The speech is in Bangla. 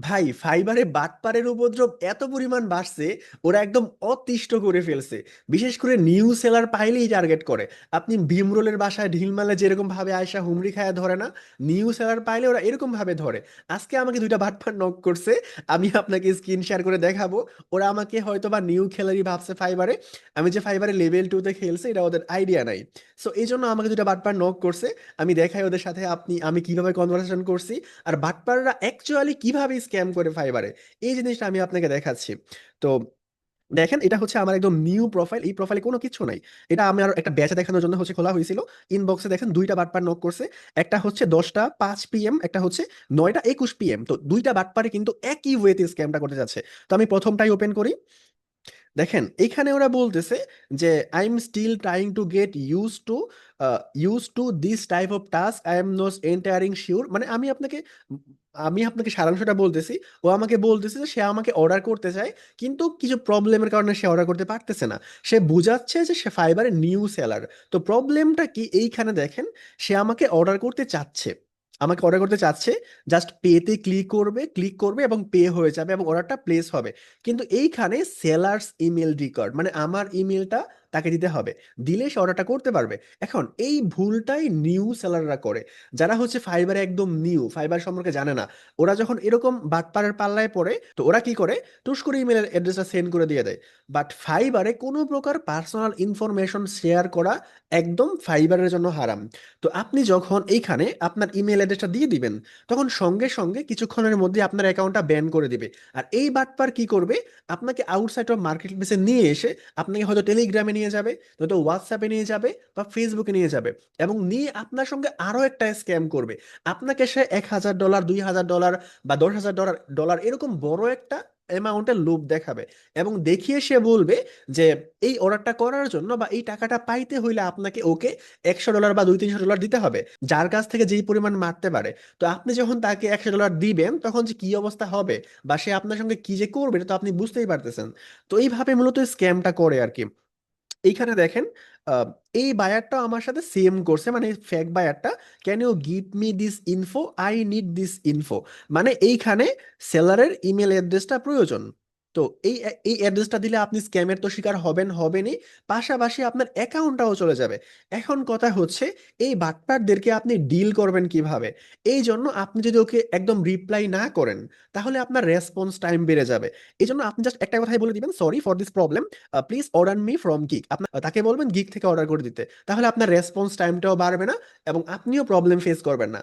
ভাই, ফাইবারে বাটপারের উপদ্রব এত পরিমাণ বাড়ছে, ওরা একদম অতিষ্ঠ করে ফেলছে। বিশেষ করে নিউ সেলার পাইলেই টার্গেট করে। আপনি ভীমরোলের বাসায় ঢিল মারলে যেরকম ভাবে আয়সা হুমড়ি খায়া ধরে না নিউ সেলার পাইলে ওরা এরকম ভাবে ধরে। আজকে আমাকে দুইটা বাটপার নক করছে, আমি আপনাকে স্ক্রিন শেয়ার করে দেখাবো। ওরা আমাকে হয়তো বা নিউ খেলারই ভাবছে ফাইবারে। আমি যে ফাইবারে লেভেল টুতে খেলছে, এটা ওদের আইডিয়া নাই। সো এই জন্য আমাকে দুইটা বাটপার নক করছে। আমি দেখাই ওদের সাথে আপনি, আমি কীভাবে কনভারসেশন করছি। আর বাটপাররা অ্যাকচুয়ালি কীভাবে স্ক্যাম করে ফাইবারে এই জিনিসটা আমি আপনাকে দেখাচ্ছি। তো দেখেন, এটা হচ্ছে আমার একদম নিউ প্রোফাইল এই প্রোফাইলে কোনো কিছু নাই। এটা আমি আর একটা ব্যাচে দেখানোর জন্য হচ্ছে খোলা হয়েছিল। ইনবক্সে দেখেন দুইটা বাটপার নক করছে। একটা হচ্ছে দশটা পাঁচ পিএম একটা হচ্ছে নয়টা একুশ পিএম তো দুইটা বাটপারে কিন্তু একই ওয়েতে স্ক্যামটা করতে যাচ্ছে। তো আমি প্রথমটাই ওপেন করি। দেখেন, এখানে ওরা বলতেছে যে I am still trying to get use to use to this type of task I am not entirely sure মানে আমি আপনাকে আমি আপনাকে সারাংশটা বলতেছি। ও আমাকে বলতেছে যে, সে আমাকে অর্ডার করতে চায়, কিন্তু কিছু প্রবলেমের কারণে সে অর্ডার করতে পারতেছে না। সে বুঝাচ্ছে যে, সে ফাইবারের নিউ সেলার তো প্রবলেমটা কি? এইখানে দেখেন, সে আমাকে অর্ডার করতে চাচ্ছে। আমাকে অর্ডার করতে চাচ্ছে জাস্ট পেতে ক্লিক করবে ক্লিক করবে এবং পে হয়ে যাবে এবং অর্ডারটা প্লেস হবে। কিন্তু এইখানে সেলার্স ইমেল রিকর্ড মানে আমার ইমেলটা তাকে দিতে হবে। দিলে সে অর্ডারটা করতে পারবে। এখন এই ভুলটাই নিউ সেলাররা করে। যারা হচ্ছে ফাইবারে একদম নিউ ফাইবার সম্পর্কে জানে না, ওরা যখন এরকম বাটপারের পাল্লায় পড়ে, তো ওরা কি করে? টুস করে ইমেলের অ্যাড্রেসটা সেন্ড করে দিয়ে দেয়। বাট ফাইবারে কোনো প্রকার পার্সোনাল ইনফরমেশন শেয়ার করা একদম ফাইবারের জন্য হারাম। তো আপনি যখন এইখানে আপনার ইমেল অ্যাড্রেসটা দিয়ে দিবেন, তখন সঙ্গে সঙ্গে কিছুক্ষণের মধ্যে আপনার অ্যাকাউন্টটা ব্যান করে দিবে। আর এই বাটপার কি করবে? আপনাকে আউটসাইড অফ মার্কেট প্লেসে নিয়ে এসে আপনাকে হয়তো টেলিগ্রামে নিয়ে যাবে নয়তো হোয়াটসঅ্যাপে নিয়ে যাবে বা ফেসবুকে নিয়ে যাবে এবং নিয়ে আপনার সঙ্গে আরও একটা স্ক্যাম করবে। আপনাকে সে এক হাজার ডলার দুই হাজার ডলার বা দশ হাজার ডলার ডলার এরকম বড় একটা অ্যামাউন্টের লোভ দেখাবে এবং দেখিয়ে সে বলবে যে, এই অর্ডারটা করার জন্য বা এই টাকাটা পাইতে হইলে আপনাকে ওকে একশো ডলার বা দুই তিনশো ডলার দিতে হবে, যার কাছ থেকে যেই পরিমাণ মারতে পারে। তো আপনি যখন তাকে একশো ডলার দিবেন, তখন যে কি অবস্থা হবে বা সে আপনার সঙ্গে কি যে করবে, এটা তো আপনি বুঝতেই পারতেছেন। তো এইভাবে মূলত স্ক্যামটা করে আর কি এইখানে দেখেন এই বায়ারটা আমার সাথে সেম করছে মানে ফ্যাক বায়ারটা can you give me this info I need this info মানে এইখানে সেলারের ইমেল অ্যাড্রেসটা প্রয়োজন। তো এই এই অ্যাড্রেসটা দিলে আপনি স্ক্যামের তো শিকার হবেন, হবেনই। পাশাপাশি আপনার অ্যাকাউন্টটাও চলে যাবে। এখন কথা হচ্ছে, এই বাটপারদেরকে আপনি ডিল করবেন কীভাবে? এই জন্য আপনি যদি ওকে একদম রিপ্লাই না করেন, তাহলে আপনার রেসপন্স টাইম বেড়ে যাবে। এই জন্য আপনি জাস্ট একটা কথাই বলে দিবেন sorry for this problem please order me from geek আপনার তাকে বলবেন গিক থেকে অর্ডার করে দিতে। তাহলে আপনার রেসপন্স টাইমটাও বাড়বে না এবং আপনিও প্রবলেম ফেস করবেন না।